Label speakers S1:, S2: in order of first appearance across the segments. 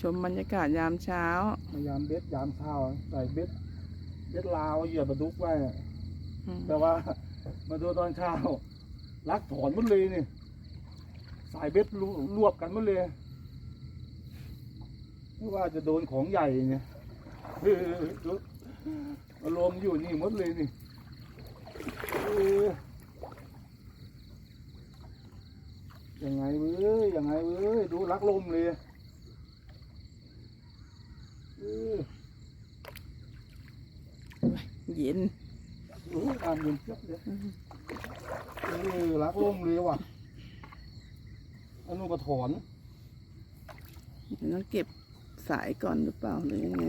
S1: ชมบรรยากาศยามเช้า
S2: ยามเบ็ดยามเช้าใส่เบ็ดเบ็ดลาวเหยื่อปลาดุกไว้แต่ว่ามาดูตอนเช้าลักถอนหมดเลยนี่สายเบ็ดรวบกันหมดเลยไม่ว่าจะโดนของใหญ่เนี่ยออมารวมอยู่นี่หมดเลยนี่ยังไงเว้ยยังไงเว้ยดูรักลมเลย เออ
S1: เย็น
S2: ดูตามเย็นเจี๊ยบเลยเออรักลมเลยว่ะอันนู้นก็ถอน
S1: ต้องเก็บสายก่อนหรือเปล่าหรือยังไง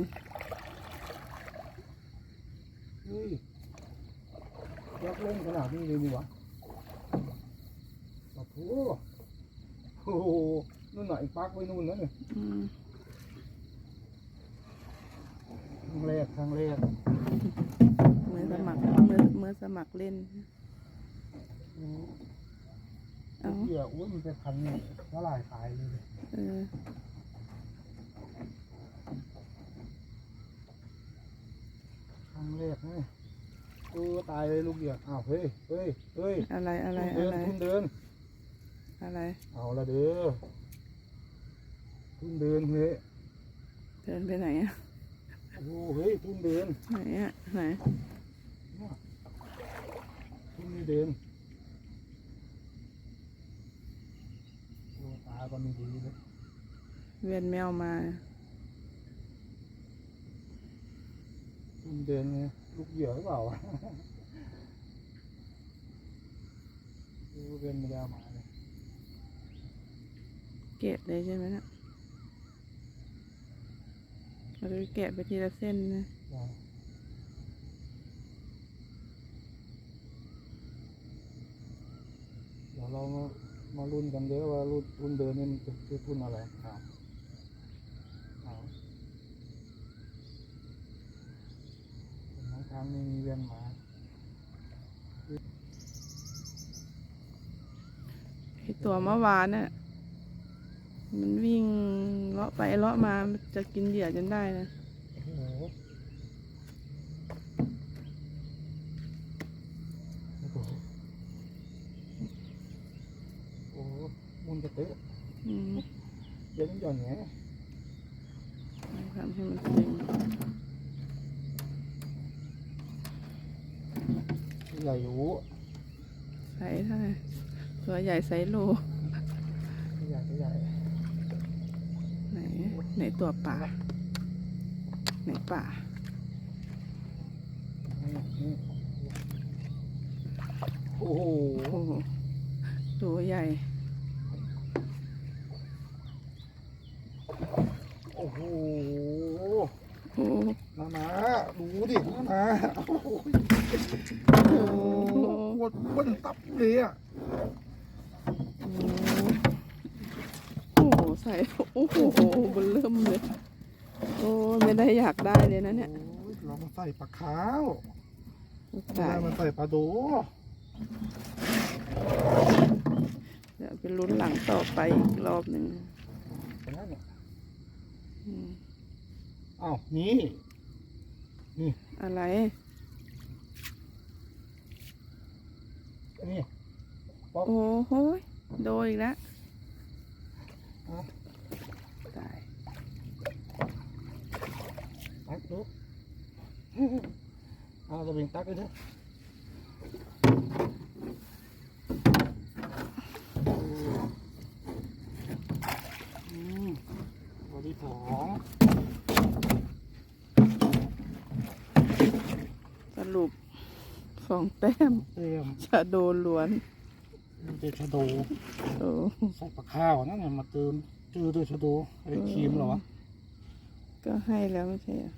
S2: เฮ้ยรักลมขนาดนี้เลยนี่วะโอ้โหโอ้โหนู่นไหนะอีกปักไว้นู่นนะเนี่ย
S1: อืม
S2: ค รั้งแรกครั้งแรก
S1: เมื่อสมัครเมื่อเมื่อสมัครเล่นเอ้า
S2: เหี้ยอุ้ยมันเป็นพันเนี่ยละลายตายเลย
S1: เออ
S2: ครั้งแรกนะโอ้ตายเลยลูกเหยื่ออ้าวเฮ้ยเฮ้ยเฮ้ย
S1: อะไรอะไร
S2: ทุน
S1: อะ
S2: เดิน
S1: ไร
S2: ทุนเดิน
S1: อะไร
S2: เอาละเด้อทุนเดินเฮ้ย
S1: เดินไปไหนอะ
S2: โอ้เฮ้ยทุนเดิน
S1: ไหนอะไหน
S2: ทุนนี่เดินโอ้ตาก็ไม่ดีเลย
S1: เวียนแมวมา
S2: ทุนเดินไงลูกเหยื่อหรือเปล่าวะโอ้เป็นไม่ได้เอามาเลย
S1: แกะเลยใช่ไหมนะ เราจะแกะไปทีละเส้นนะ
S2: ได้เดี๋ยวเรามามาลุ้นกันเดี๋ยวว่ารุ่นทุนเดินนี่มันคือทุนอะไรครับเอาบางครั้งนี่มีเวียนหมา
S1: ไอตัวเมื่อวานน่ะมันวิ่ง เลาะไปเลาะมาจะกินเหยื่อจนได้นะ
S2: โอ้โหโอ้มุนกระเตะ
S1: อืม
S2: เดี๋ยวมันหย่อนแหง
S1: ทำให้มันตึง
S2: ใหญ่รู้
S1: ใส่เท่าไหร่ตัวใหญ่ไซส์โล
S2: ใหญ่ใหญ่
S1: ไหนตัวป่าไหนป่า
S2: นี่นี่โอ้โห
S1: โอ้โหตัวใหญ่
S2: โอ้โห
S1: โอ้โห
S2: นานาดูดินานาโอ้โหโอ้โหปวดบ้นตับเลยอะ
S1: โอ้โหใส่โอ้โหบนเริ่มเลย โอ้ไม่ได้อยากได้เลยนะเนี่ย
S2: โอ้ยเรามาใส่ปลาขาว
S1: ตาย
S2: ได้มาใส่ปลาโด
S1: เดี๋ยวไปลุ้นหลังต่อไปอีกรอบหนึ่ง
S2: เป็นไงเนี่ย
S1: อืม
S2: อ้าวนี่
S1: อะไร
S2: อันนี้
S1: โอ้โหยโดนอีกแล้ว
S2: อะ
S1: ตาย
S2: ตักดูเอาจะเป็นตักเลยเถอะอืมตัวที่สอง
S1: สรุปสองแต้ม
S2: เต็ม
S1: ชะโดนล้วน
S2: มันจะชะโด
S1: โอ้
S2: ใส่ปลาข้าวนั่นเนี่ยมาเติมเจอด้วยชะโดไอ้ครีมเหรอวะ
S1: ก็ให้แล้วไม่ใช่หรอ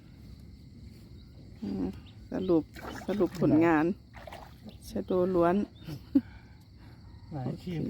S1: สรุปสรุปผลงานชะโดล้วน
S2: ไหนครีม